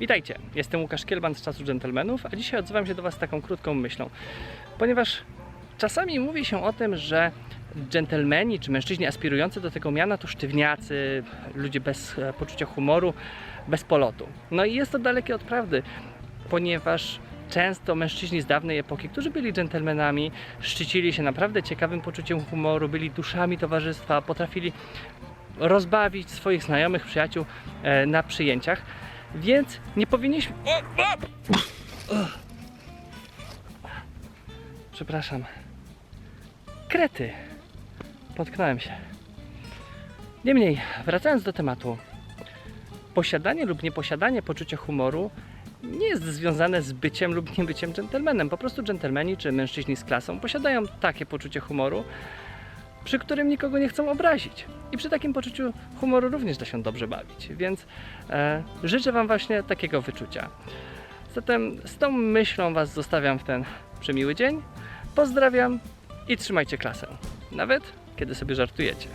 Witajcie, jestem Łukasz Kielban z Czasu Dżentelmenów, a dzisiaj odzywam się do Was taką krótką myślą, ponieważ czasami mówi się o tym, że dżentelmeni czy mężczyźni aspirujący do tego miana to sztywniacy, ludzie bez e, poczucia humoru, bez polotu. No i jest to dalekie od prawdy, ponieważ często mężczyźni z dawnej epoki, którzy byli dżentelmenami, szczycili się naprawdę ciekawym poczuciem humoru, byli duszami towarzystwa, potrafili rozbawić swoich znajomych, przyjaciół e, na przyjęciach, więc nie powinniśmy. Przepraszam. Krety. Potknąłem się. Niemniej, wracając do tematu. Posiadanie lub nieposiadanie poczucia humoru nie jest związane z byciem lub niebyciem dżentelmenem. Po prostu dżentelmeni czy mężczyźni z klasą posiadają takie poczucie humoru, przy którym nikogo nie chcą obrazić. I przy takim poczuciu humoru również da się dobrze bawić. Więc e, życzę Wam właśnie takiego wyczucia. Zatem z tą myślą Was zostawiam w ten przemiły dzień. Pozdrawiam i trzymajcie klasę. Nawet kiedy sobie żartujecie.